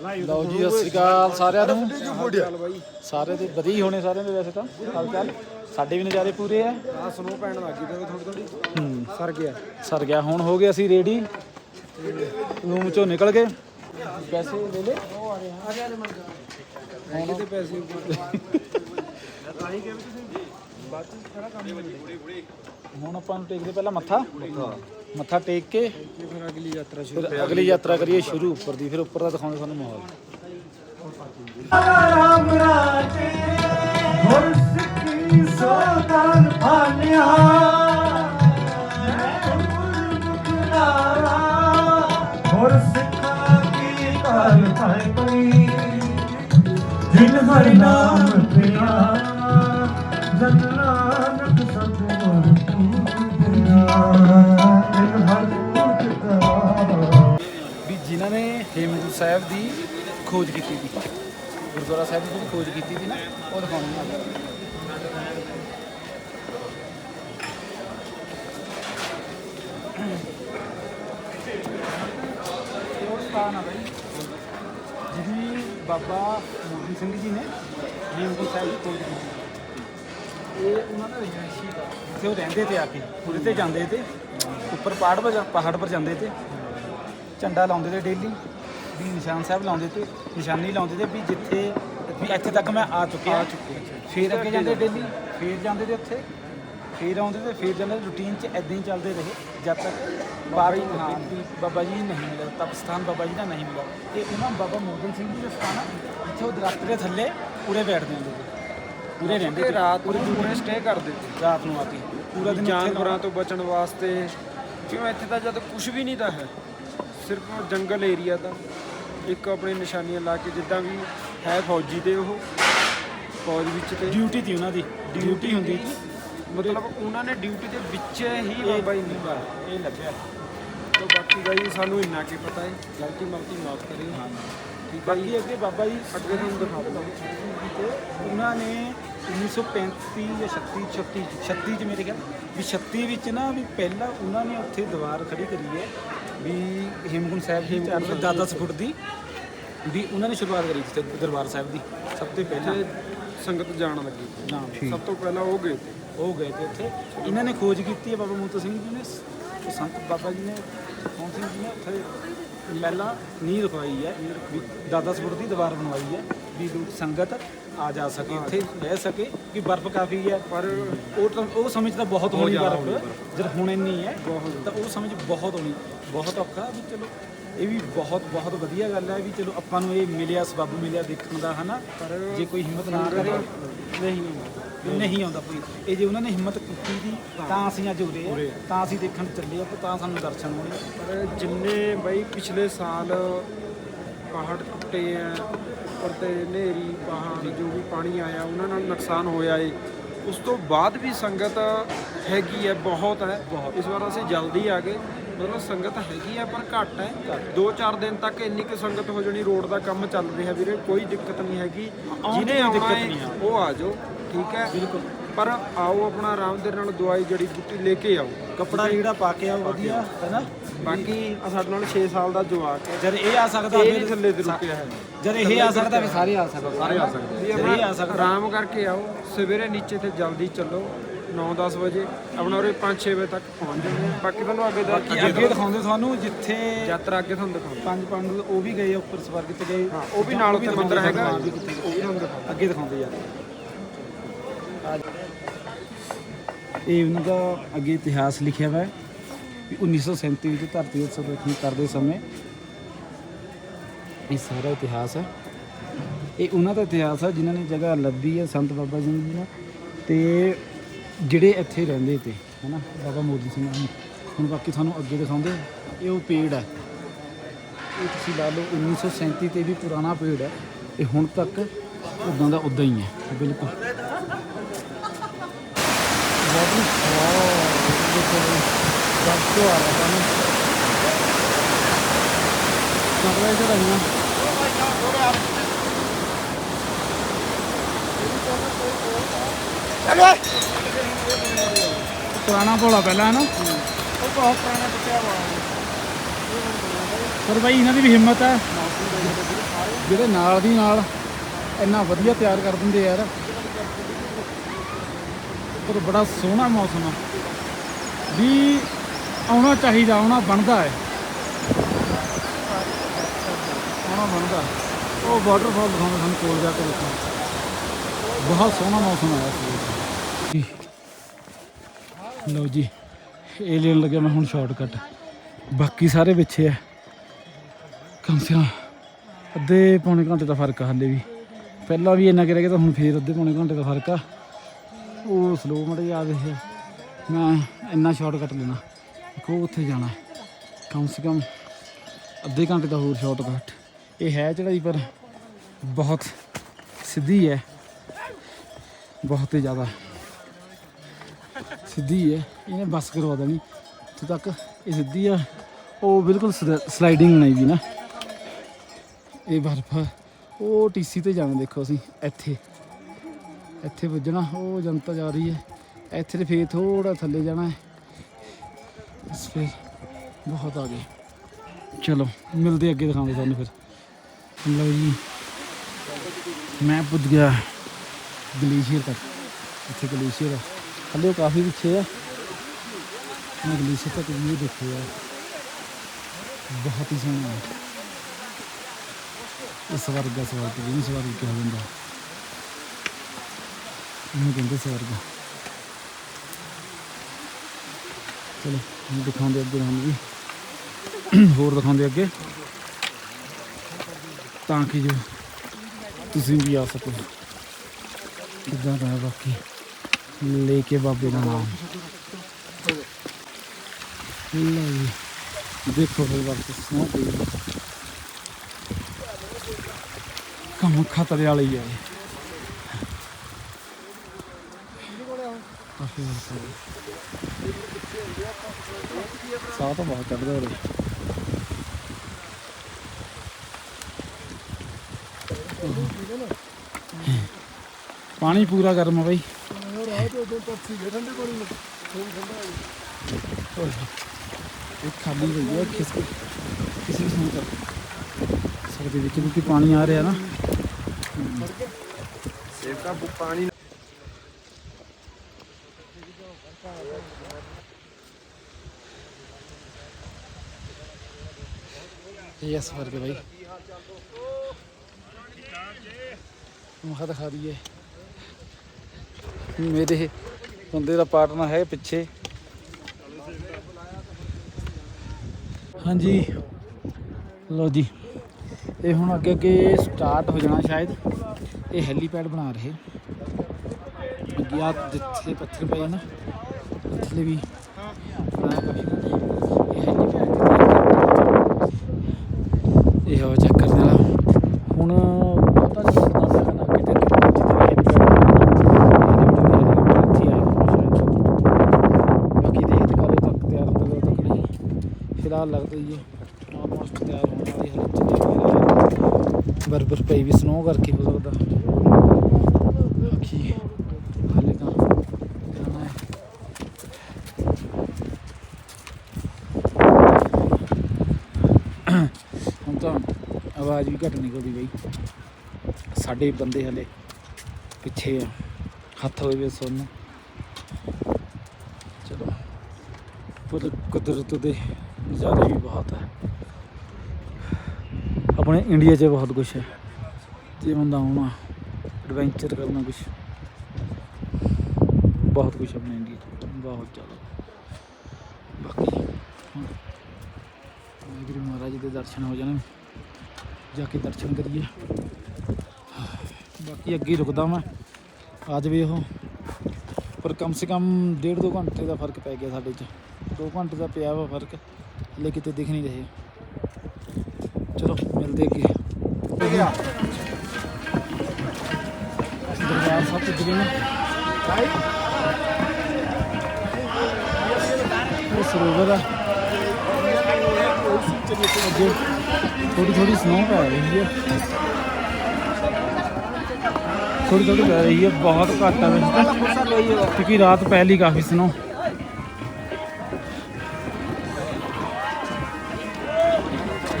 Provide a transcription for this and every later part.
ਲਓ ਜੀ ਸਤਿ ਸ਼੍ਰੀ ਅਕਾਲ ਸਾਰਿਆਂ ਨੂੰ। ਸਾਰੇ ਦੇ ਵਧੀਆ ਹੀ ਹੋਣੇ ਸਾਰਿਆਂ ਦੇ ਵੈਸੇ ਤਾਂ ਹਾਲ ਚਾਲ ਸਾਡੇ ਵੀ ਨਜ਼ਾਰੇ ਪੂਰੇ ਆ। ਆ ਸਨੋ ਪੈਣ ਲੱਗੀ ਤੇ ਥੋੜੀ ਥੋੜੀ ਹੂੰ। ਸਰ ਗਿਆ। ਸਰ ਗਿਆ। ਹੁਣ ਹੋ ਗਏ ਅਸੀਂ ਰੈਡੀ ਰੂਮ ਚੋਂ ਨਿਕਲ ਗਏ। ਪੈਸੇ ਲੈ ਲੈ ਹੈਗੇ ਤੇ ਪੈਸੇ ਹੁਣ ਆਪਾਂ ਨੂੰ ਟੇਕਦੇ ਪਹਿਲਾਂ ਮੱਥਾ। ਮੱਥਾ। ਮੱਥਾ ਟੇਕ ਕੇ ਫਿਰ ਅਗਲੀ ਯਾਤਰਾ ਸ਼ੁਰੂ ਫਿਰ ਅਗਲੀ ਯਾਤਰਾ ਕਰੀਏ, ਸ਼ੁਰੂ ਉੱਪਰ ਦੀ, ਫਿਰ ਉੱਪਰ ਦਾ ਦਿਖਾਉਂਦੇ ਤੁਹਾਨੂੰ ਮਾਹੌਲ। ਰਾਮ ਰਾਜੇ, ਗੁਰ ਸਿੱਖੀ ਸੋਦਾਨ ਭਾਨਿਆ ਗੁਰ ਸਿੱਖਾਂ ਕੀ ਕਾਲ ਪਾਈ ਪਈ। ਜਿਨ ਹਰਿ ਨਾਮ ਪਿਆ ਜਨ ਜਿਨ੍ਹਾਂ ਨੇ ਸਾਹਿਬ ਦੀ ਖੋਜ ਕੀਤੀ ਸੀ, ਗੁਰਦੁਆਰਾ ਸਾਹਿਬ ਦੀ ਜਿਹੜੀ ਖੋਜ ਕੀਤੀ ਸੀ ਨਾ, ਉਹ ਦਿਖਾਉਣੀ ਆ ਉਹ ਸਥਾਨ ਆ ਬਈ ਜਿਹਦੀ ਬਾਬਾ ਮੋਹਨ ਸਿੰਘ ਜੀ ਨੇ ਹੇਮਕੁੰਟ ਸਾਹਿਬ ਦੀ ਖੋਜ ਕੀਤੀ ਇਹ ਉਹਨਾਂ ਦਾ ਰਿਹਾਇਸ਼ੀ ਦਾ ਜਿੱਥੇ ਉਹ ਰਹਿੰਦੇ ਤੇ ਆ ਕੇ ਉਹਦੇ ਤੇ ਜਾਂਦੇ ਤੇ, ਉੱਪਰ ਪਹਾੜ ਪਰ ਪਹਾੜ ਪਰ ਜਾਂਦੇ ਤੇ, ਝੰਡਾ ਲਾਉਂਦੇ ਤੇ ਡੇਲੀ। ਵੀ ਨਿਸ਼ਾਨ ਸਾਹਿਬ ਲਾਉਂਦੇ ਤੇ ਨਿਸ਼ਾਨੀ ਲਾਉਂਦੇ ਤੇ ਵੀ ਜਿੱਥੇ ਵੀ ਇੱਥੇ ਤੱਕ ਮੈਂ ਆ ਚੁੱਕਿਆ। ਫਿਰ ਅੱਗੇ ਜਾਂਦੇ ਡੇਲੀ ਫਿਰ ਜਾਂਦੇ ਤੇ ਉੱਥੇ ਫਿਰ ਆਉਂਦੇ ਤੇ ਫਿਰ ਜਾਂਦੇ ਰੂਟੀਨ 'ਚ ਐਦਾਂ ਹੀ ਚੱਲਦੇ ਰਹੇ ਜਦ ਤੱਕ। ਬਾਰੀ ਹਾਂ ਵੀ ਬਾਬਾ ਜੀ ਨਹੀਂ ਮਿਲਿਆ ਤਪ ਸਥਾਨ ਬਾਬਾ ਜੀ ਦਾ ਨਹੀਂ ਮਿਲਿਆ। ਇਹ ਉਹਨਾਂ ਬਾਬਾ ਮੋਹਨ ਸਿੰਘ ਜੀ ਦਾ ਸਥਾਨ ਆ ਜਿੱਥੇ ਉਹ ਦਰਖਤ ਦੇ ਥੱਲੇ ਉਰੇ ਬੈਠਦੇ ਹੁੰਦੇ ਸੀ। ਪੂਰੇ ਰਹਿੰਦੇ ਤੇ ਤੇ ਰਾਤ ਨੂੰ ਪੂਰੇ ਸਟੇ ਕਰਦੇ ਸੀ। ਰਾਤ ਨੂੰ ਆ ਕੇ ਪੂਰਾ ਦਿਨ ਜਾਨਵਰਾਂ ਤੋਂ ਬਚਣ ਵਾਸਤੇ ਕਿਉਂ ਇੱਥੇ ਤਾਂ ਜਦ ਕੁਝ ਵੀ ਨਹੀਂ ਤਾਂ ਹੈ। ਸਿਰਫ ਜੰਗਲ ਏਰੀਆ ਦਾ ਇੱਕ ਆਪਣੇ ਨਿਸ਼ਾਨੀਆਂ ਲਾ ਕੇ ਜਿੱਦਾਂ ਵੀ ਹੈ ਫੌਜੀ ਤੇ ਉਹ ਫੌਜ ਵਿੱਚ ਤੇ। ਡਿਊਟੀ ਤੀ ਉਹਨਾਂ ਦੀ ਡਿਊਟੀ ਹੁੰਦੀ। ਸੀ ਮਤਲਬ ਉਹਨਾਂ ਨੇ ਡਿਊਟੀ ਦੇ ਵਿੱਚ ਹੀ ਬਾਬਾ ਜੀ ਨੂੰ ਇਹ ਲੱਗਿਆ। ਤੋਂ ਬਾਕੀ ਜੀ ਸਾਨੂੰ ਇੰਨਾ ਕੀ ਪਤਾ ਹੈ। ਗਲਤੀ ਮਲਤੀ ਮਾਫ ਕਰਿਓ। ਠੀਕ ਹੈ ਬਾਕੀ ਅੱਗੇ ਬਾਬਾ ਜੀ ਅੱਗੇ ਤੁਹਾਨੂੰ ਦਿਖਾ ਦਿੰਦਾ। ਤੇ ਉਹਨਾਂ ਨੇ 1935 ਜਾਂ 36 36 36 ਚ ਮੇਰੇ ਖਿਆਲ ਵੀ 36 ਵਿੱਚ ਨਾ ਵੀ ਪਹਿਲਾਂ ਉਹਨਾਂ ਨੇ ਉੱਥੇ ਦੀਵਾਰ ਖੜੀ ਕਰੀ ਹੈ ਵੀ ਹੇਮਕੁੰਟ ਸਾਹਿਬ ਦੀ ਚਾਰ ਸੌ ਦਸ ਫੁੱਟ ਦੀ। ਵੀ ਉਹਨਾਂ ਨੇ ਸ਼ੁਰੂਆਤ ਕਰੀ ਸੀ ਦਰਬਾਰ ਸਾਹਿਬ ਦੀ। ਸਭ ਤੋਂ ਪਹਿਲਾਂ। ਸੰਗਤ ਜਾਣ ਲੱਗੀ। ਸਭ ਤੋਂ ਪਹਿਲਾਂ ਉਹ ਗਏ ਤੇ ਉਹ ਗਏ ਤੇ ਉੱਥੇ ਇਹਨਾਂ ਨੇ ਖੋਜ ਕੀਤੀ ਹੈ ਬਾਬਾ ਮੋਤਾ ਸਿੰਘ ਜੀ ਨੇ। ਸੰਤ ਬਾਬਾ ਜੀ ਨੇ ਕੌਣ ਸਿੰਘ ਜੀ ਨੇ। ਉੱਥੇ ਪਹਿਲਾਂ ਨੀਂਹ ਰਖਵਾਈ ਹੈ। ਵੀ 10 ਫੁੱਟ ਦੀ ਦੀਵਾਰ ਬਣਵਾਈ ਹੈ। ਵੀ ਲੋਕ ਸੰਗਤ ਆ ਜਾ ਸਕੇ ਇੱਥੇ ਰਹਿ ਸਕੇ ਕਿ ਬਰਫ਼ ਕਾਫੀ ਹੈ। ਪਰ ਉਹ ਤਾਂ ਉਹ ਸਮੇਂ 'ਚ ਤਾਂ ਬਹੁਤ ਹੋਣੀ ਬਰਫ਼ ਜਦ ਹੁਣ ਇੰਨੀ ਹੈ ਤਾਂ ਉਹ ਸਮੇਂ 'ਚ ਬਹੁਤ ਹੋਣੀ ਬਹੁਤ ਔਖਾ ਵੀ ਚਲੋ ਇਹ ਵੀ ਬਹੁਤ ਬਹੁਤ ਵਧੀਆ ਗੱਲ ਹੈ ਵੀ ਚਲੋ ਆਪਾਂ ਨੂੰ ਇਹ ਮਿਲਿਆ ਸਬੱਬ ਮਿਲਿਆ ਦੇਖਣ ਦਾ ਹਨਾ? ਪਰ ਜੇ ਕੋਈ ਹਿੰਮਤ ਨਾ ਕਰੇ ਨਹੀਂ ਨਹੀਂ ਆਉਂਦਾ ਕੋਈ। ਇਹ ਜੇ ਉਹਨਾਂ ਨੇ ਹਿੰਮਤ ਕੀਤੀ ਦੀ ਤਾਂ ਅਸੀਂ ਅੱਜ ਉਰੇ ਤਾਂ ਅਸੀਂ ਦੇਖਣ ਚੱਲੇ ਆ ਤੇ ਸਾਨੂੰ ਦਰਸ਼ਨ ਹੋਣੇ। ਪਰ ਜਿੰਨੇ ਬਈ ਪਿਛਲੇ ਸਾਲ ਪਹਾੜ ਟੁੱਟੇ ਆ ਉੱਪਰ ਤੇ ਨੇਰੀ ਪਹਾੜ ਜੋ ਵੀ ਪਾਣੀ ਆਇਆ ਉਹਨਾਂ ਨਾਲ ਨੁਕਸਾਨ ਹੋਇਆ ਏ। ਉਸ ਤੋਂ ਬਾਅਦ ਵੀ ਸੰਗਤ ਹੈਗੀ ਹੈ ਬਹੁਤ ਹੈ। ਇਸ ਵਾਰ ਅਸੀਂ ਜਲਦੀ ਆ ਗਏ। ਮਤਲਬ ਸੰਗਤ ਹੈਗੀ ਹੈ ਪਰ ਘੱਟ ਹੈ। 2-4 ਦਿਨ ਤੱਕ ਇੰਨੀ ਕੁ ਸੰਗਤ ਹੋ ਜਾਣੀ ਰੋਡ ਦਾ ਕੰਮ ਚੱਲ ਰਿਹਾ ਵੀਰੇ ਕੋਈ ਦਿੱਕਤ ਨਹੀਂ ਹੈਗੀ। ਜਿਹਨੇ ਆਉਣਾ ਹੈ ਉਹ ਆ ਜਾਓ ਠੀਕ ਹੈ? ਬਿਲਕੁਲ। ਪਰ ਆਓ ਆਪਣਾ ਆਰਾਮ ਦੇ ਨਾਲ ਦਵਾਈ ਜੜੀ ਬੂਟੀ ਲੈ ਕੇ ਆਓ। ਕੱਪੜਾ ਜਿਹੜਾ ਪਾ ਕੇ ਆ ਵਧੀਆ ਹੈਨਾ ਬਾਕੀ ਆ ਸਾਡੇ ਨਾਲ 6 ਸਾਲ ਦਾ ਜਵਾਕ ਹੈ। ਜਦ ਇਹ ਆ ਸਕਦਾ ਇਹ ਫਿਰ ਥੱਲੇ ਤੇ ਰੁਕਿਆ ਹੈ। ਜਦ ਇਹ ਆ ਸਕਦਾ ਫਿਰ ਸਾਰੇ ਆ ਸਕਦੇ। ਸਾਰੇ ਆ ਸਕਦੇ ਵੀ ਜਦ ਇਹ ਆ ਆਪਣਾ ਸਕਦਾ। ਆਰਾਮ ਕਰਕੇ ਆਓ। ਸਵੇਰੇ ਨੀਚੇ ਤੇ ਜਲਦੀ ਚੱਲੋ। 9-10 ਵਜੇ। ਆਪਣਾ ਉਰੇ 5-6 ਵਜੇ ਤੱਕ ਪਹੁੰਚ ਜਾਂਦੇ ਆ ਬਾਕੀ ਤੁਹਾਨੂੰ ਅੱਗੇ ਦਾ ਅੱਗੇ ਦਿਖਾਉਂਦੇ ਤੁਹਾਨੂੰ ਜਿੱਥੇ ਯਾਤਰਾ ਅੱਗੇ ਤੁਹਾਨੂੰ ਦਿਖਾਉਂਦੇ ਪੰਜ ਪਾਂਡੂ ਉਹ ਵੀ ਗਏ ਆ ਉੱਪਰ ਸਵਰਗ ਤੇ ਗਏ। ਉਹ ਵੀ ਨਾਲ ਉੱਥੇ ਮੰਦਿਰ ਹੈਗਾ। ਉਹ ਵੀ ਤੁਹਾਨੂੰ ਦਿਖਾਉਂਦੇ ਅੱਗੇ ਦਿਖਾਉਂਦੇ ਯਾਰ। ਇਹ ਉਹਨਾਂ ਦਾ ਅੱਗੇ ਇਤਿਹਾਸ ਲਿਖਿਆ ਹੋਇਆ ਹੈ। ਵੀ 1937 ਵਿੱਚ ਧਰਤੀ ਉਤਸਵ ਰੱਖੀ ਕਰਦੇ ਸਮੇਂ ਇਹ ਸਾਰਾ ਇਤਿਹਾਸ ਹੈ। ਇਹ ਉਹਨਾਂ ਦਾ ਇਤਿਹਾਸ ਹੈ ਜਿਨ੍ਹਾਂ ਨੇ ਜਗ੍ਹਾ ਲੱਭੀ ਹੈ ਸੰਤ ਬਾਬਾ ਜੀ ਦੀ ਨਾ ਤੇ ਜਿਹੜੇ ਇੱਥੇ ਰਹਿੰਦੇ ਤੇ, ਹਨਾ, ਬਾਬਾ ਮੋਦੀ ਸਿੰਘ ਜੀ। ਹੁਣ ਬਾਕੀ ਤੁਹਾਨੂੰ ਅੱਗੇ ਦਿਖਾਉਂਦੇ ਇਹ ਉਹ ਪੇੜ ਹੈ। ਇਹ ਤੁਸੀਂ ਲਾ ਲਓ 1937 ਤੇ ਵੀ ਪੁਰਾਣਾ ਪੇੜ ਹੈ। ਇਹ ਹੁਣ ਤੱਕ ਉਦਾਂ ਦਾ ਉਦਾਂ ਹੀ ਹੈ। ਬਿਲਕੁਲ। ਬਹੁਤ ਦੇਖੋ ਜਦ ਤੋਂ ਆ ਰਿਹਾ ਤੁਹਾਨੂੰ ਕਮਰਾ ਇਧਰ ਪੁਰਾਣਾ ਭੋਲਾ ਪਹਿਲਾਂ ਹੈ ਨਾ ਉਹ ਬਹੁਤ ਪੁਰਾਣਾ ਟੁੱਟਿਆ ਹੋਇਆ ਪਰ ਬਾਈ ਇਹਨਾਂ ਦੀ ਵੀ ਹਿੰਮਤ ਹੈ ਜਿਹੜੇ ਨਾਲ ਦੀ ਨਾਲ ਇੰਨਾ ਵਧੀਆ ਤਿਆਰ ਕਰ ਦਿੰਦੇ ਯਾਰ ਪਰ ਬੜਾ ਸੋਹਣਾ ਮੌਸਮ ਆ ਵੀ ਆਉਣਾ ਚਾਹੀਦਾ, ਆਉਣਾ ਬਣਦਾ ਹੈ। ਆਉਣਾ ਬਣਦਾ ਉਹ ਵਾਟਰਫਾਲ ਦਿਖਾਉਂਦੇ ਸਾਨੂੰ ਕੋਲ ਜਾ ਕੇ ਦੇਖੋ। ਬਹੁਤ ਸੋਹਣਾ ਮੌਸਮ ਆਇਆ ਸੀ। ਲਓ ਜੀ ਇਹ ਲੈਣ ਲੱਗਿਆ ਮੈਂ ਹੁਣ ਸ਼ਾਰਟਕਟ ਬਾਕੀ ਸਾਰੇ ਪਿੱਛੇ ਆ ਕਮ ਸੇ ਕਮ ਅੱਧੇ ਪੌਣੇ ਘੰਟੇ ਦਾ ਫ਼ਰਕ ਆ ਹਾਲੇ ਵੀ। ਪਹਿਲਾਂ ਵੀ ਇੰਨਾ ਕਰਿਆ ਕਿ ਤਾਂ ਹੁਣ ਫੇਰ ਅੱਧੇ ਪੌਣੇ ਘੰਟੇ ਦਾ ਫ਼ਰਕ ਆ। ਉਹ ਸਲੋ ਮੜੇ ਯਾਦ ਹੈ ਮੈਂ ਇੰਨਾ ਸ਼ਾਰਟਕਟ ਲੈਣਾ। ਦੇਖੋ ਉੱਥੇ ਜਾਣਾ। ਕਮ ਸੇ ਕਮ ਅੱਧੇ ਘੰਟੇ ਦਾ ਹੋਰ ਸ਼ਾਰਟਕਟ ਇਹ ਹੈ ਚੜਾਈ ਪਰ ਬਹੁਤ ਸਿੱਧੀ ਹੈ। ਬਹੁਤ ਹੀ ਜ਼ਿਆਦਾ ਸਿੱਧੀ ਹੈ। ਇਹਨੇ ਬੱਸ ਕਰਵਾ ਦੇਣੀ। ਇੱਥੇ ਤੱਕ ਇਹ ਸਿੱਧੀ ਆ। ਉਹ ਬਿਲਕੁਲ ਸਲਾਈਡਿੰਗ ਨਹੀਂ ਵੀ ਨਾ। ਇਹ ਬਰਫ, ਉਹ ਟੀਸੀ ਤੇ ਜਾਣਾ ਦੇਖੋ ਅਸੀਂ, ਇੱਥੇ। ਇੱਥੇ ਪੁੱਜਣਾ ਉਹ ਜਨਤਾ ਜਾ ਰਹੀ ਹੈ। ਇੱਥੇ ਤੇ ਫੇਰ ਥੋੜਾ ਥੱਲੇ ਜਾਣਾ ਹੈ। ਬਸ ਫਿਰ ਬਹੁਤ ਆ ਗਏ ਚਲੋ ਮਿਲਦੇ ਅੱਗੇ ਦਿਖਾਉਂਦੇ ਤੁਹਾਨੂੰ ਫਿਰ ਲਓ ਜੀ ਮੈਂ ਪੁੱਜ ਗਿਆ ਗਲੇਸ਼ੀਅਰ ਤੱਕ ਇੱਥੇ ਗਲੇਸ਼ੀਅਰ ਆ ਹਲੇ ਉਹ ਕਾਫੀ ਪਿੱਛੇ ਆ ਮੈਂ ਗਲੇਸ਼ੀਅਰ ਤੱਕ ਵੀ ਦੇਖਿਆ ਯਾਰ ਬਹੁਤ ਹੀ ਸੋਹਣਾ ਹੈ ਇਹ ਸਵਰਗ ਆ ਸਵਰਗ ਜਿਹਨੂੰ ਸਵਰਗ ਕਿਹਾ ਜਾਂਦਾ ਇਹਨੂੰ ਕਹਿੰਦੇ ਸਵਰਗ ਚਲੋ, ਹੁਣ ਦਿਖਾਉਂਦੇ ਅੱਗੇ ਤੁਹਾਨੂੰ ਵੀ। ਹੋਰ ਦਿਖਾਉਂਦੇ ਅੱਗੇ। ਤਾਂ ਕਿ ਜੋ ਤੁਸੀਂ ਵੀ ਆ ਸਕੋ। ਕਿੱਦਾਂ ਦਾ ਬਾਕੀ? ਲੈ ਕੇ ਬਾਬੇ ਦਾ ਨਾਮ। ਲਓ ਜੀ। ਦੇਖੋ ਫਿਰ ਵਾਪਸ ਸਨੋ ਪਈ ਕੰਮ ਖਤਰੇ ਵਾਲੀ ਹੈ ਕਾਫੀ ਵਰਸਾ ਹੈ। ਸਾਹ ਤਾਂ ਬਹੁਤ ਚੜਦਾ ਉਰੇ। ਪਾਣੀ ਪੂਰਾ ਗਰਮ ਆ ਬਾਈ। ਇਹ ਖਾਲੀ ਹੋਈ ਹੈ ਕਿਸ ਕਿਸੇ ਵੀ ਸਮੇਂ ਤੱਕ ਸਕਦੇ ਵਿੱਚ ਕਿਉਂਕਿ ਪਾਣੀ ਆ ਰਿਹਾ ਨਾ। ਸੇਵਕਾ ਪਾਣੀ ਯਸ ਫ਼ਰਕ ਹੈ ਬਾਈ ਮਖਾ ਦਿਖਾ ਦਈਏ ਮੇਰੇ ਬੰਦੇ ਦਾ ਪਾਰਟਨਰ ਹੈ ਪਿੱਛੇ ਹਾਂਜੀ ਲੋ ਜੀ ਇਹ ਹੁਣ ਅੱਗੇ ਅੱਗੇ ਸਟਾਰਟ ਹੋ ਜਾਣਾ ਸ਼ਾਇਦ ਇਹ ਹੈਲੀਪੈਡ ਬਣਾ ਰਹੇ ਅੱਗੇ ਆ ਜਿੱਥੇ ਪੱਥਰ ਪਏ ਆ ਨਾ ਉੱਥੇ ਵੀ ਬਣਾਇਆ ਕਾਫੀ ਕੁਝ। ਇਹ ਹੈਲੀਪੈਡ ਇਹ ਹੋ ਚੱਕਰ ਦੇਣਾ ਹੁਣ ਪਤਾ ਨਹੀਂ ਕਿੰਨਾ ਟਾਈਮ ਲੱਗ ਗਿਆ ਤੇ ਜਿੱਥੇ ਹੈਲੀਪੈਡ ਬਾਕੀ ਦੇਖਦੇ ਕਦੋਂ ਤੱਕ ਤਿਆਰ ਹੁੰਦਾ ਤੱਕ ਨਹੀਂ ਫਿਲਹਾਲ ਲੱਗਦਾ ਹੀ ਹੈ। ਆਲਮੋਸਟ ਤਿਆਰ ਹੋਣ ਵਾਲੀ ਹਾਲਤ ਚ ਬਰਬਰ ਪਈ ਵੀ ਸਨੋ ਕਰਕੇ ਹੋ ਸਕਦਾ ਬਾਕੀ ਹਾਲੇ ਤਾਂ ਜਾਣਾ ਹੈ ਹੁਣ ਤਾਂ ਆਵਾਜ਼ ਵੀ ਘੱਟ ਨਿਕਲਦੀ ਬਈ। ਸਾਡੇ ਬੰਦੇ ਹਲੇ ਪਿੱਛੇ ਆ। ਹੱਥ ਹੋਏ ਵੇ ਸੁਣ ਚਲੋ। ਪਰ ਕੁਦਰਤ ਦੇ ਨਜ਼ਾਰੇ ਵੀ ਬਹੁਤ ਹੈ ਆਪਣੇ ਇੰਡੀਆ 'ਚ ਬਹੁਤ ਕੁਝ ਹੈ ਜੇ ਬੰਦਾ ਆਉਣਾ ਐਡਵੈਂਚਰ ਕਰਨਾ ਕੁਝ ਬਹੁਤ ਕੁਝ ਆਪਣੇ ਇੰਡੀਆ 'ਚ। ਬਹੁਤ ਜ਼ਿਆਦਾ। ਬਾਕੀ ਵਾਹਿਗੁਰੂ ਮਹਾਰਾਜ ਦੇ ਦਰਸ਼ਨ ਹੋ ਜਾਣ। ਜਾ ਕੇ ਦਰਸ਼ਨ ਕਰੀਏ ਬਾਕੀ ਅੱਗੇ ਹੀ ਰੁਕਦਾ ਮੈਂ ਆ ਜਾਵੇ ਉਹ ਪਰ ਕਮ ਸੇ ਕਮ ਡੇਢ ਦੋ ਘੰਟੇ ਦਾ ਫ਼ਰਕ ਪੈ ਗਿਆ ਸਾਡੇ 'ਚ 2 ਘੰਟੇ ਦਾ ਪਿਆ ਵਾ ਫ਼ਰਕ ਹਲੇ ਕਿਤੇ ਦਿਖ ਨਹੀਂ ਰਹੇ ਚਲੋ ਮਿਲਦੇ ਅੱਗੇ ਦਰਬਾਰ ਸਾਹਿਬ ਪੁੱਜ ਗਏ ਨੇ ਉਹ ਸਰੋਵਰ ਆ ਅੱਗੇ ਥੋੜੀ ਥੋੜੀ ਸਨੋ ਪੈ ਰਹੀ ਹੈ ਥੋੜੀ ਥੋੜੀ ਪੈ ਰਹੀ ਹੈ ਬਹੁਤ ਘੱਟ ਹੈ ਵੈਸੇ ਤਾਂ ਕਿਉਂਕਿ ਰਾਤ ਪਹਿਲੀ ਕਾਫੀ ਸਨੋ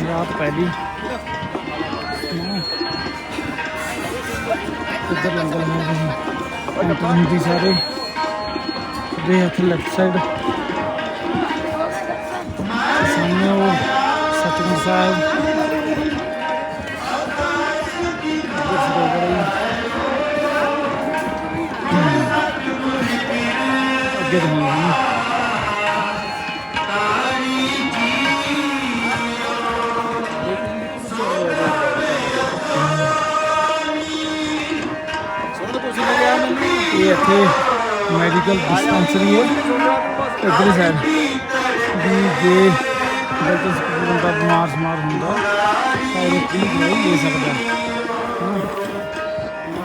ਰਾਤ ਪਹਿਲੀ snow ਇੱਧਰ ਲੰਗਰ ਹੋ ਰਹੀ ਕੰਟੀਨਿਊਟੀ ਸਾਰੇ ਦੇ ਸਤਿਗੁਰ ਸਾਹਿਬ ਅੱਗੇ ਹੈ ਇਹ ਇੱਥੇ ਮੈਡੀਕਲ ਡਿਸਪੈਂਸਰੀ ਹੈ। ਇੱਧਰ ਸਾਈਡ ਵੀ ਜੇ ਡਾਕਟਰ ਬੰਦਾ ਬਿਮਾਰ ਸਮਾਰ ਹੁੰਦਾ। ਤਾਂ ਇਹ ਠੀਕ ਨਹੀਂ ਲੈ ਸਕਦਾ।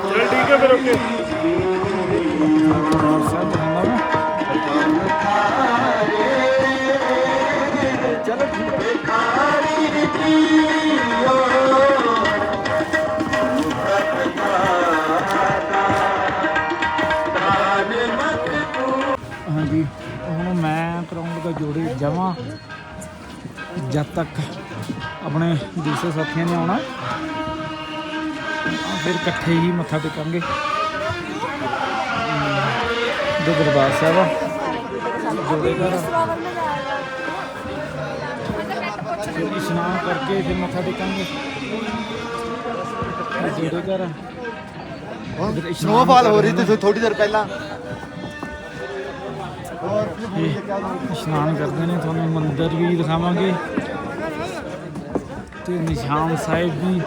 ਚਲ ਠੀਕ ਹੈ ਫਿਰ ਓਕੇ। ਬਿਮਾਰ ਸਾਹਿਬ ਦਿਖਾਉਂਦਾ ਮੈਂ ਹਾਂਜੀ ਹੁਣ ਮੈਂ ਕਰਾਉਣ ਲੱਗਾ ਜੋੜੇ ਜਮਾ ਜਦ ਤੱਕ ਆਪਣੇ ਦੂਸਰੇ ਸਾਥੀਆਂ ਨੇ ਆਉਣਾ ਫਿਰ ਇਕੱਠੇ ਹੀ ਮੱਥਾ ਟੇਕਾਂਗੇ। ਜੋ ਦਰਬਾਰ ਸਾਹਿਬ ਆ ਜੋੜੇ ਘਰ ਫਿਰ ਇਸ਼ਨਾਨ ਕਰਕੇ ਫਿਰ ਮੱਥਾ ਟੇਕਾਂਗੇ। ਇਹ ਜੋੜੇ ਘਰ ਆ। ਇੱਧਰ ਇਸ਼ਨਾਨ ਸਨੋਫਾਲ ਹੋ ਰਹੀ ਤੇ ਥੋੜੀ ਦੇਰ ਪਹਿਲਾਂ। ਇਸ਼ਨਾਨ ਕਰਦੇ ਨੇ ਤੁਹਾਨੂੰ ਮੰਦਿਰ ਵੀ ਦਿਖਾਵਾਂਗੇ। ਤੇ ਨਿਸ਼ਾਨ ਸਾਹਿਬ ਵੀ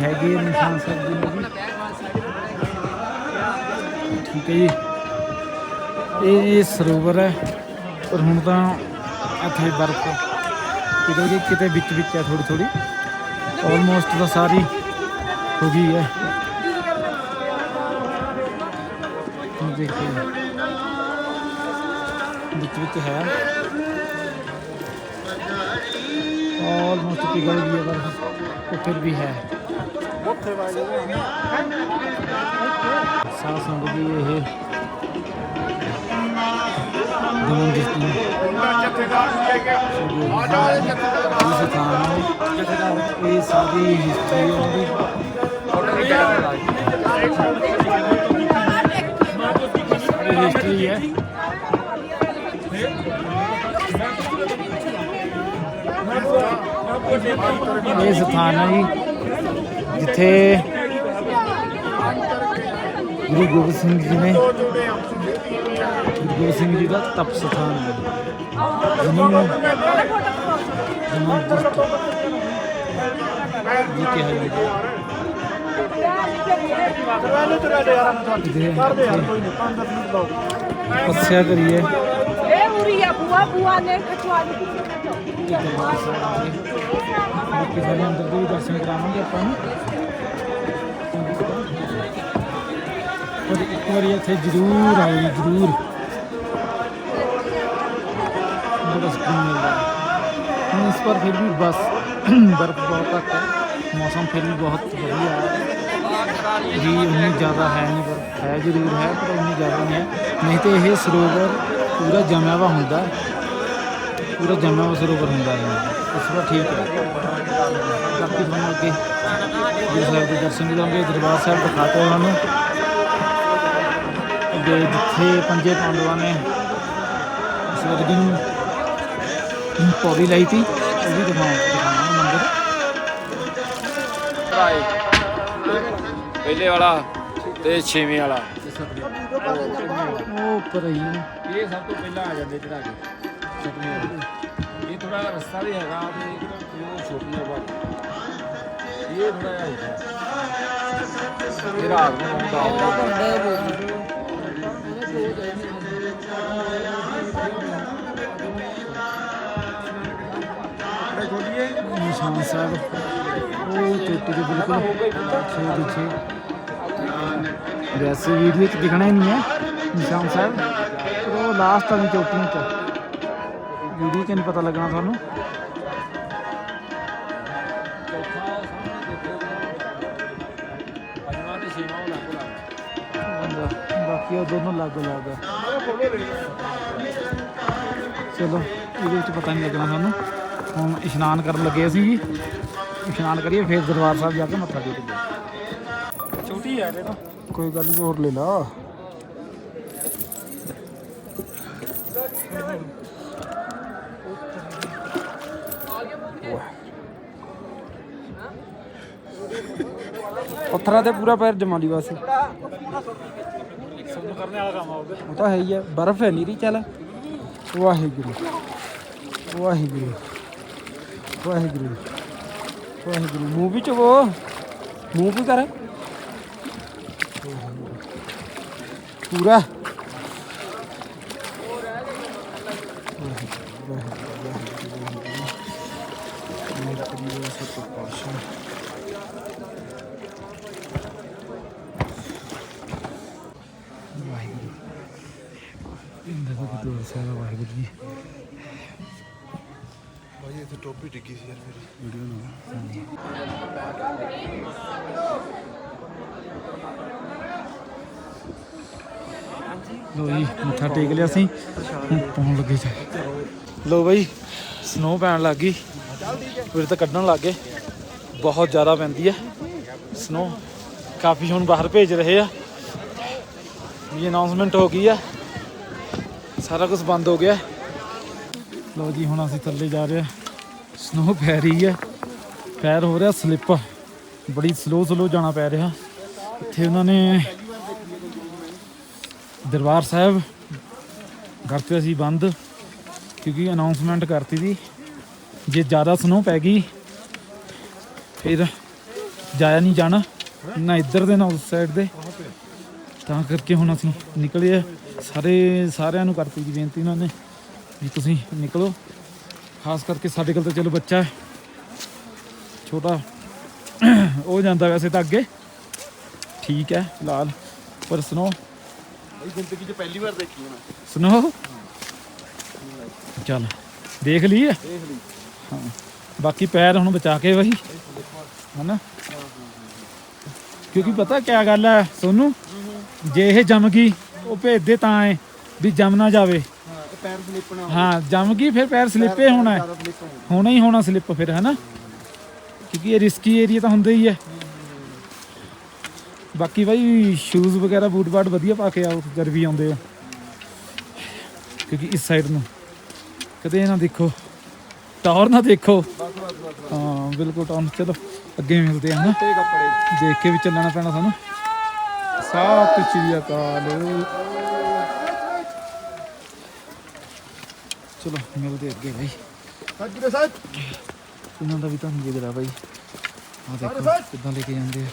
ਹੈਗੇ ਆ ਨਿਸ਼ਾਨ ਸਾਹਿਬ ਜੀ ਵੀ। ਠੀਕ ਹੈ ਜੀ। ਇਹ ਇਹ ਸਰੋਵਰ ਹੈ ਪਰ ਹੁਣ ਤਾਂ ਇੱਥੇ ਬਰਫ਼ ਕਿਤੇ ਕਿ ਕਿਤੇ ਵਿੱਚ ਵਿੱਚ ਹੈ ਥੋੜੀ ਥੋੜੀ ਆਲਮੋਸਟ ਤਾਂ ਸਾਰੀ ਹੋ ਗਈ ਹੈ। ਦੇਖੋ ਵਿੱਚ ਵਿੱਚ ਹੈ। ਆਲਮੋਸਟ ਪਿਘਲ ਗਈ ਹੈ ਬਰਫ਼ ਉਹ ਫਿਰ ਵੀ ਹੈ ਸਾਹ ਸੰਗ ਦੀ ਇਹ ਦਮਨ ਜਿਸਤੀ ਇਸ ਇਹ ਸਥਾਨ ਹੈ ਜੀ, ਜਿੱਥੇ ਗੁਰੂ ਗੋਬਿੰਦ ਸਿੰਘ ਜੀ ਨੇ, ਗੁਰੂ ਗੋਬਿੰਦ ਸਿੰਘ ਜੀ ਦਾ ਤਪ ਸਥਾਨ ਹੈ। ਜਿਹਨੂੰ ਜੀ ਕਿਹਾ ਜਾਂਦਾ ਹੈ। ਕਰੀਏ ਇਹ ਉਰੀ ਆ ਬੂਆ ਨੇ ਖਚਵਾ ਦਿੱਤੀ। ਤੇ ਦਰਬਾਰ ਬਾਕੀ ਸਾਰੇ ਅੰਦਰ ਦੇ ਵੀ ਦਰਸ਼ਨ ਕਰਾਵਾਂਗੇ ਆਪਾਂ ਨੂੰ। ਪਰ ਇੱਕ ਵਾਰੀ ਇੱਥੇ ਜ਼ਰੂਰ ਆਓ ਜੀ, ਜ਼ਰੂਰ। ਬੜਾ ਸਕੂਨ ਮਿਲਦਾ। ਹੈ ਇਸ ਪਰ ਫਿਰ ਵੀ ਬਸ ਬਰਫ਼ ਬਹੁਤ ਘੱਟ ਹੈ। ਮੌਸਮ ਫਿਰ ਵੀ ਬਹੁਤ ਵਧੀਆ ਹੈ। ਜੀ ਉਨੀ ਜ਼ਿਆਦਾ ਹੈ ਨਹੀਂ ਪਰ ਹੈ ਜ਼ਰੂਰ ਹੈ ਪਰ ਉਨੀ ਜ਼ਿਆਦਾ ਨਹੀਂ ਹੈ। ਨਹੀਂ ਤੇ ਇਹ ਸਰੋਵਰ ਪੂਰਾ ਜਮਿਆ ਵਾ ਹੁੰਦਾ। ਪੂਰਾ ਜਮਿਆ ਹੋਇਆ ਸਰੋਵਰ ਹੁੰਦਾ ਹੈ। ਇਸ ਵਾਰ ਠੀਕ ਹੈ। ਬਾਕੀ ਤੁਹਾਨੂੰ ਅੱਗੇ ਗੁਰੂ ਸਾਹਿਬ ਦੇ ਦਰਸ਼ਨ ਕਰਾਂਗੇ ਦਰਬਾਰ ਸਾਹਿਬ ਦਿਖਾਤੇ ਤੁਹਾਨੂੰ। ਅੱਗੇ ਜਿੱਥੇ ਪੰਜੇ ਪਾਂਡਵਾਂ ਨੇ ਸਵਰਗੀ ਨੂੰ ਪੌੜੀ ਲਾਈ ਸੀ ਉਹ ਵੀ ਦਿਖਾਉਂ ਦਿਖਾਵਾਂਗੇ ਮੰਦਿਰ। ਪਹਿਲੇ ਵਾਲਾ ਤੇ ਛੇਵੇਂ ਵਾਲਾ। ਉਹ ਉੱਪਰ ਹੈ ਇਹ ਸਭ ਤੋਂ ਪਹਿਲਾਂ ਆ ਜਾਂਦੇ ਚੜਾ ਕੇ ਇਹ ਥੋੜਾ ਰਸਤਾ ਵੀ ਹੈਗਾ ਤੇ ਉਹ ਛੋਟੀ ਆ ਬਾਤ ਇਹ ਥੋੜਾ ਜਿਹਾ ਹੁੰਦਾ ਇਹ ਰਾਤ ਨੂੰ ਆਉਂਦਾ ਨਿਸ਼ਾਨ ਸਾਹਿਬ ਉਹ ਚੋਟੀ ਦੇ ਬਿਲਕੁਲ ਛੇ ਵੈਸੇ ਵੀਡੀਓ 'ਚ ਦਿਖਣਾ ਹੀ ਨਹੀਂ ਹੈ ਨਿਸ਼ਾਨ ਸਾਹਿਬ। ਉਹ ਲਾਸਟ ਵਾਲੀ ਚੋਟੀਆਂ 'ਚ। ਵੀਡੀਓ 'ਚ ਨਹੀਂ ਪਤਾ ਲੱਗਣਾ ਤੁਹਾਨੂੰ? ਬਾਕੀ ਉਹ ਦੋਨੋਂ ਲੱਗ ਲੱਗ। ਚਲੋ ਇਹਦੇ ਵਿੱਚ ਪਤਾ ਨਹੀਂ ਲੱਗਣਾ ਸਾਨੂੰ ਹੁਣ ਇਸ਼ਨਾਨ ਕਰਨ ਲੱਗੇ ਅਸੀਂ ਜੀ। ਇਸ਼ਨਾਨ ਕਰੀਏ ਫਿਰ ਦਰਬਾਰ ਸਾਹਿਬ ਜਾ ਕੇ ਮੱਥਾ ਟੇਕੀਏ। ਛੋਟੀ ਹੈ ਇਹ ਤਾਂ। ਕੋਈ ਗੱਲ ਨਹੀਂ ਹੋਰ ਲੈ ਲਾ। ਪੱਥਰਾਂ ਤੇ ਪੂਰਾ ਪੈਰ ਜਮਾ ਲਈ ਬਸ। ਸਾਨੂੰ ਕਰਨੇ ਵਾਲਾ ਕੰਮ ਆਉਗਾ ਉਹ ਤਾਂ ਹੈ ਹੀ ਹੈ ਬਰਫ਼ ਹੈ ਨੀਰੀ ਚੱਲ। ਵਾਹਿਗੁਰੂ ਵਾਹਿਗੁਰੂ ਵਾਹਿਗੁਰੂ ਵਾਹਿਗੁਰੂ। ਮੂੰਹ ਵੀ ਚਵੋ ਮੂੰਹ ਵੀ ਕਰ। ਪੂਰਾ। ਵਾਹਿਗੁਰੂ ਜੀ ਭਾਈ ਇੱਥੇ ਟੋਪੀ ਟਿੱਕੀ ਸੀ ਯਾਰ ਮੇਰੀ। ਵੀਡੀਓ ਨੂੰ ਲੋ ਜੀ ਮੱਥਾ ਟੇਕ ਲਿਆ ਸੀ ਹੁਣ ਪਾਉਣ ਲੱਗੇ ਜਾ ਲੋ ਬਈ ਸਨੋ ਪੈਣ ਲੱਗ ਗਈ। ਫਿਰ ਤਾਂ ਕੱਢਣ ਲੱਗ ਗਏ। ਬਹੁਤ ਜ਼ਿਆਦਾ ਪੈਂਦੀ ਹੈ ਸਨੋ ਕਾਫੀ ਹੁਣ ਬਾਹਰ ਭੇਜ ਰਹੇ ਆ। ਵੀ ਅਨਾਉਂਸਮੈਂਟ ਹੋ ਗਈ ਆ। ਸਾਰਾ ਕੁਝ ਬੰਦ ਹੋ ਗਿਆ। ਲੋ ਜੀ, ਹੁਣ ਅਸੀਂ ਥੱਲੇ ਜਾ ਰਹੇ ਆ ਸਨੋ ਪੈ ਰਹੀ ਹੈ। ਪੈਰ ਹੋ ਰਿਹਾ ਸਲਿੱਪ ਬੜੀ ਸਲੋ ਸਲੋ ਜਾਣਾ ਪੈ ਰਿਹਾ। ਇੱਥੇ ਉਹਨਾਂ ਨੇ ਦਰਬਾਰ ਸਾਹਿਬ ਕਰਤੇ ਸੀ ਬੰਦ, ਕਿਉਂਕਿ ਅਨਾਉਂਸਮੈਂਟ ਕਰਤੀ ਸੀ। ਜੇ ਜ਼ਿਆਦਾ ਸਨੋ ਪੈ ਗਈ, ਫਿਰ ਜਾਇਆ ਨਹੀਂ ਜਾਣਾ। ਨਾ ਇੱਧਰ ਦੇ, ਨਾ ਉਸ ਸਾਈਡ ਦੇ। ਤਾਂ ਕਰਕੇ ਹੁਣ ਅਸੀਂ ਨਿਕਲੇ ਆ। ਸਾਰੇ ਸਾਰਿਆਂ ਨੂੰ ਕਰਤੀ ਜੀ ਬੇਨਤੀ ਉਹਨਾਂ ਨੇ ਵੀ ਤੁਸੀਂ ਨਿਕਲੋ। ਖਾਸ ਕਰਕੇ ਸਾਡੇ ਕੋਲ ਤਾਂ ਚਲੋ ਬੱਚਾ ਹੈ। ਛੋਟਾ ਉਹ ਜਾਂਦਾ ਵੈਸੇ ਤਾਂ ਅੱਗੇ। ਠੀਕ ਹੈ ਫਿਲਹਾਲ ਪਰ ਸੁਣੋ ਇਹ ਜ਼ਿੰਦਗੀ 'ਚ ਪਹਿਲੀ ਵਾਰ ਦੇਖੀ ਮੈਂ ਸੁਣੋ ਚੱਲ ਦੇਖ ਲਈ ਹੈ ਦੇਖ ਲਈ। ਹਾਂ। ਬਾਕੀ ਪੈਰ ਹੁਣ ਬਚਾ ਕੇ ਵਹੀ ਹਨਾ? ਕਿਉਂਕਿ ਪਤਾ ਕਿਆ ਗੱਲ ਹੈ ਸੋਨੂੰ? ਜੇ ਇਹ ਜੰਮ ਗਈ ਉਹ ਭੇਜਦੇ ਤਾਂ ਐ ਵੀ ਜੰਮ ਨਾ ਜਾਵੇ। ਹਾਂ ਇਹ ਪੈਰ ਸਲਿੱਪ ਨਾ ਹਾਂ ਜੰਮ ਗਈ ਫਿਰ ਪੈਰ ਸਲਿੱਪੇ ਹੋਣਾ ਹੈ ਹੋਣਾ। ਹੀ ਹੋਣਾ ਸਲਿੱਪ ਫਿਰ ਹਨਾ? ਕਿਉਂਕਿ ਇਹ ਰਿਸਕੀ ਏਰੀਆ ਤਾਂ ਹੁੰਦਾ ਹੀ ਹੈ ਬਾਕੀ ਬਾਈ ਸ਼ੂਜ਼ ਵਗੈਰਾ ਬੂਟ ਬਾਟ ਵਧੀਆ ਪਾ ਕੇ ਆਓ ਜਦ ਵੀ ਆਉਂਦੇ ਆ ਕਿਉਂਕਿ ਇਸ ਸਾਈਡ ਨੂੰ ਕਦੇ ਨਾ ਦੇਖੋ। ਟਾਵਰ ਨਾ ਦੇਖੋ। ਹਾਂ ਬਿਲਕੁਲ ਟਾਊਨ ਚਲੋ ਅੱਗੇ ਮਿਲਦੇ ਤੇ ਕੱਪੜੇ। ਦੇਖ ਕੇ ਵੀ ਚੱਲਣਾ ਪੈਣਾ ਸਾਨੂੰ। ਸਤਿ ਸ਼੍ਰੀ ਅਕਾਲ। ਚਲੋ ਮਿਲਦੇ ਅੱਗੇ ਬਾਈ। ਦੇ ਸੱਜ ਇਹਨਾਂ ਦਾ ਵੀ ਤੁਹਾਨੂੰ ਜਿਗਰਾ ਬਾਈ। ਆ ਦੇਖੋ ਕਿੱਦਾਂ ਲੈ ਕੇ ਜਾਂਦੇ ਆ।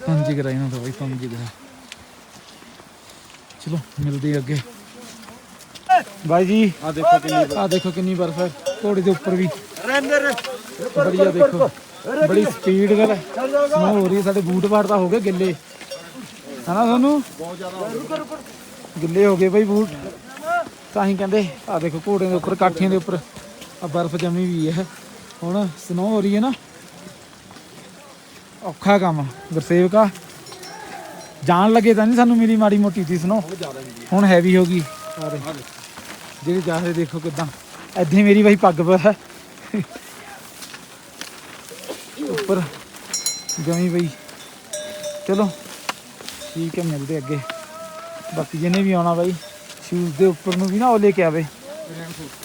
ਤੁਹਾਨੂੰ ਜਿਗਰਾ ਇਹਨਾਂ ਦਾ ਬਾਈ ਤੁਹਾਨੂੰ ਜਿਗਰਾ ਚਲੋ ਮਿਲਦੇ ਅੱਗੇ। ਬਾਈ ਜੀ ਆ ਦੇਖੋ ਕਿੰਨੀ ਆ ਦੇਖੋ ਕਿੰਨੀ ਬਰਫ਼ ਹੈ। ਘੋੜੇ ਦੇ ਉੱਪਰ ਵੀ। ਰੈਂਦਰ ਬੜੀਆ ਦੇਖੋ। ਬੜੀ ਸਪੀਡ ਕਰ। ਸਨੋ ਹੋ ਰਹੀ ਹੈ, ਸਾਡੇ ਬੂਟ ਬਾਟ ਤਾਂ ਹੋ ਗਏ ਗਿੱਲੇ। ਹਨਾ ਤੁਹਾਨੂੰ ਬਹੁਤ ਜ਼ਿਆਦਾ ਗਿੱਲੇ ਹੋ ਗਏ ਬਈ ਬੂਟ। ਤਾਂ ਹੀ ਕਹਿੰਦੇ ਆ ਦੇਖੋ ਘੋੜਿਆਂ ਦੇ ਉੱਪਰ, ਕਾਠੀਆਂ ਦੇ ਉੱਪਰ ਆ ਬਰਫ਼ ਜਮੀ ਵੀ ਹੈ। ਹੁਣ ਸਨੋ ਹੋ ਰਹੀ ਹੈ ਨਾ। ਔਖਾ ਕੰਮ, ਗੁਰਸੇਵਕਾ। ਜਾਣ ਲੱਗੇ ਤਾਂ ਨਹੀਂ ਸਾਨੂੰ ਮੇਰੀ ਮਾੜੀ ਮੋਟੀ ਸੀ ਸਨੋ। ਹੁਣ ਹੈਵੀ ਹੋ ਗਈ। ਸਾਰੇ ਜਿਹੜੇ ਜਾ ਰਹੇ ਦੇਖੋ ਕਿਦਾਂ। ਐਦਾਂ ਮੇਰੀ ਬਾਈ ਪੱਗ ਪਰ ਹੈ। ਉੱਪਰ ਜਮੀ ਬਈ। ਚਲੋ ਠੀਕ ਹੈ ਮਿਲਦੇ ਅੱਗੇ। ਬਾਕੀ ਜਿਹਨੇ ਵੀ ਆਉਣਾ ਬਾਈ ਸ਼ੂਜ਼ ਦੇ ਉੱਪਰ ਨੂੰ ਵੀ ਨਾ ਉਹ ਲੈ ਕੇ ਆਵੇ।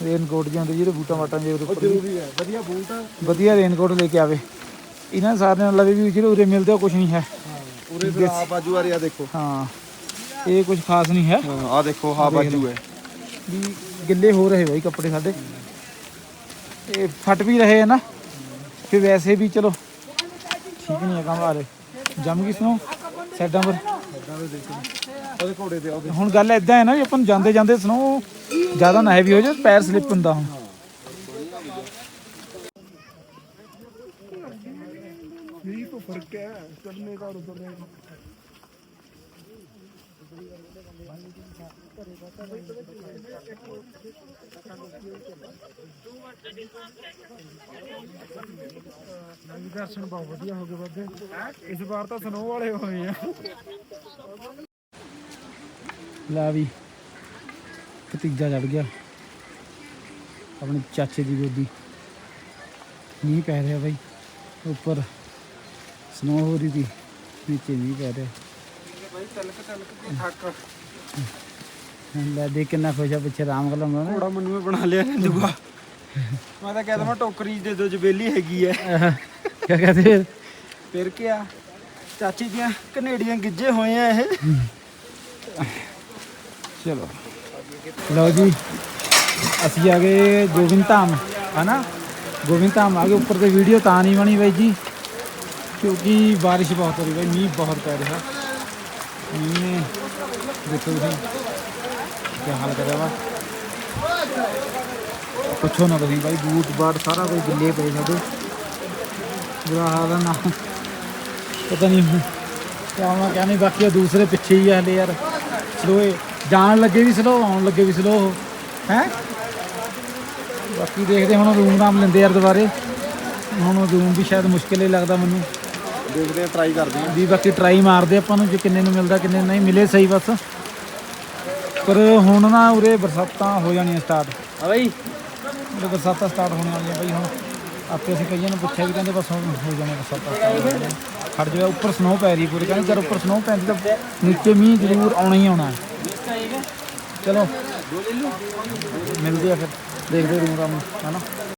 ਰੇਨਕੋਟ ਜਿਹੇ ਹੁੰਦੇ ਜਿਹੜੇ ਬੂਟਾਂ ਵਾਟਾਂ ਦੇ ਉੱਪਰ ਜ਼ਰੂਰੀ ਹੈ ਵਧੀਆ ਬੂਟ ਆ ਵਧੀਆ ਰੇਨਕੋਟ ਲੈ ਕੇ ਆਵੇ। ਇਹਨਾਂ ਸਾਰਿਆਂ ਨਾਲ ਵੀ ਜਿਹੜੇ ਉਰੇ ਮਿਲਦੇ ਆ ਕੁਝ ਨਹੀਂ ਹੈ। ਉਰੇ ਫਿਰ ਆ ਬਾਜੂ ਆ ਦੇਖੋ। ਹਾਂ ਇਹ ਕੁਝ ਖਾਸ ਨਹੀਂ ਹੈ। ਹਾਂ ਆ ਦੇਖੋ ਹਾਂ ਬਾਜੂ ਹੈ। ਵੀ ਗਿੱਲੇ ਹੋ ਰਹੇ ਬਾਈ ਕੱਪੜੇ ਸਾਡੇ। ਇਹ ਫਟ ਵੀ ਰਹੇ ਆ ਨਾ। ਫਿਰ ਵੈਸੇ ਵੀ ਚਲੋ ਹੈ ਕੰਮ ਵਾਲੇ ਜੰਮ ਗਈ ਸਨੋ? ਸੈਡਾਂ ਪਰ। ਹੁਣ ਗੱਲ ਐਦਾਂ ਹੈ ਨਾ ਵੀ ਆਪਾਂ ਨੂੰ ਜਾਂਦੇ ਜਾਂਦੇ ਸਨੋ ਜ਼ਿਆਦਾ ਨਾ ਹੈਵੀ ਹੋ ਜਾ ਪੈਰ ਸਲਿੱਪ ਹੁੰਦਾ ਹੁਣ। ਫ਼ਰਕ ਹੈ? ਚੜਨੇ ਦਾ ਉਤਰਨੇ ਦਾ दर्शन बहुत लावी भतीजा चढ़ गया। अपने चाचे की गोदी। मीह पै रहा भाई। उपर स्नो हो रही थी। नीचे मीह पै रहा ਤਲਕ ਤਲਕ ਕੇ ਥੱਕ। ਲੈ ਦੇ ਕਿੰਨਾ ਖੁਸ਼ ਆ ਪਿੱਛੇ ਰਾਮ ਕਲਮ ਨਾ। ਥੋੜਾ ਮੈਨੂੰ ਵੀ ਬਣਾ ਲਿਆ ਦੁਆ। ਮੈਂ ਤਾਂ ਕਹਿ ਦਵਾਂ ਟੋਕਰੀ ਦੇ ਦੋ ਜਬੇਲੀ ਹੈਗੀ ਐ। ਕੀ ਕਹਤੇ ਫਿਰ? ਕੀ ਆ? ਚਾਚੀ ਦੀਆਂ ਕੈਨੇਡੀਅਨ ਗਿੱਜੇ ਹੋਏ ਆ ਇਹ। ਚਲੋ। ਲਓ ਜੀ ਅਸੀਂ ਆ ਗਏ ਗੋਬਿੰਦ ਧਾਮ ਹਨਾ? ਗੋਬਿੰਦ ਧਾਮ ਆ ਗਏ ਉੱਪਰ ਤੇ ਵੀਡੀਓ ਤਾਂ ਨਹੀਂ ਬਣੀ ਬਾਈ ਜੀ ਕਿਉਂਕਿ ਬਾਰਿਸ਼ ਬਹੁਤ ਹੋ ਰਹੀ ਬਾਈ ਮੀਂਹ ਬਹੁਤ ਪੈ ਰਿਹਾ। ਮੀਂਹ ਦੇਖੋ ਤੁਸੀਂ। ਕੀ ਹਾਲ ਕਰਿਆ ਵਾ? ਪੁੱਛੋ ਨਾ ਤੁਸੀਂ ਬਾਈ, ਬੂਟ ਬਾਟ ਸਾਰਾ ਕੁਝ ਗਿੱਲੇ ਪਏ ਸਾਡੇ। ਬੁਰਾ ਹਾਲ ਆ ਨਾ। ਪਤਾ ਨਹੀਂ ਕਿਆ ਮੈਂ ਕਹਿੰਦੀ, ਬਾਕੀ ਉਹ ਦੂਸਰੇ ਪਿੱਛੇ ਹੀ ਆ ਹਲੇ ਯਾਰ। ਸਲੋਏ ਜਾਣ ਲੱਗੇ ਵੀ ਸਲੋ ਆਉਣ ਲੱਗੇ ਵੀ ਸਲੋ ਹੈ? ਬਾਕੀ ਦੇਖਦੇ ਹੁਣ ਰੂਮ ਰਾਮ ਲੈਂਦੇ ਯਾਰ ਦੁਬਾਰੇ। ਹੁਣ ਰੂਮ ਵੀ ਸ਼ਾਇਦ ਮੁਸ਼ਕਿਲ ਹੀ ਲੱਗਦਾ ਮੈਨੂੰ। ਦੇਖਦੇ ਆ ਟਰਾਈ ਕਰਦੇ ਆ ਵੀ ਬਾਕੀ ਟਰਾਈ ਮਾਰਦੇ ਆਪਾਂ ਨੂੰ ਜੇ ਕਿੰਨੇ ਨੂੰ ਮਿਲਦਾ ਕਿੰਨੇ ਨਹੀਂ ਮਿਲੇ ਸਹੀ ਬਸ। ਪਰ ਹੁਣ ਨਾ ਉਰੇ ਬਰਸਾਤਾਂ ਹੋ ਜਾਣੀਆਂ ਸਟਾਰਟ ਆ ਬਾਈ। ਉਰੇ ਬਰਸਾਤਾਂ ਸਟਾਰਟ ਹੋਣ ਵਾਲੀਆਂ ਬਈ ਹੁਣ। ਆਪੇ ਅਸੀਂ ਕਈਆਂ ਨੂੰ ਪੁੱਛਿਆ ਵੀ ਕਹਿੰਦੇ ਬਸ ਹੁਣ ਹੋ ਜਾਣੇ ਬਰਸਾਤਾਂ। ਖੜ ਜਾਵੇ ਉੱਪਰ ਸਨੋ ਪੈ ਰਹੀ ਪੂਰੀ। ਕਹਿੰਦੇ ਜਦ ਉੱਪਰ ਸਨੋ ਪੈਂਦੀ ਤਾਂ ਨੀਚੇ ਮੀਂਹ ਜ਼ਰੂਰ ਆਉਣਾ ਹੀ ਆਉਣਾ ਚਲੋ ਮਿਲਦੇ ਆ ਫਿਰ। ਦੇਖਦੇ ਰੂਮ ਰਾਮ ਹਨਾ?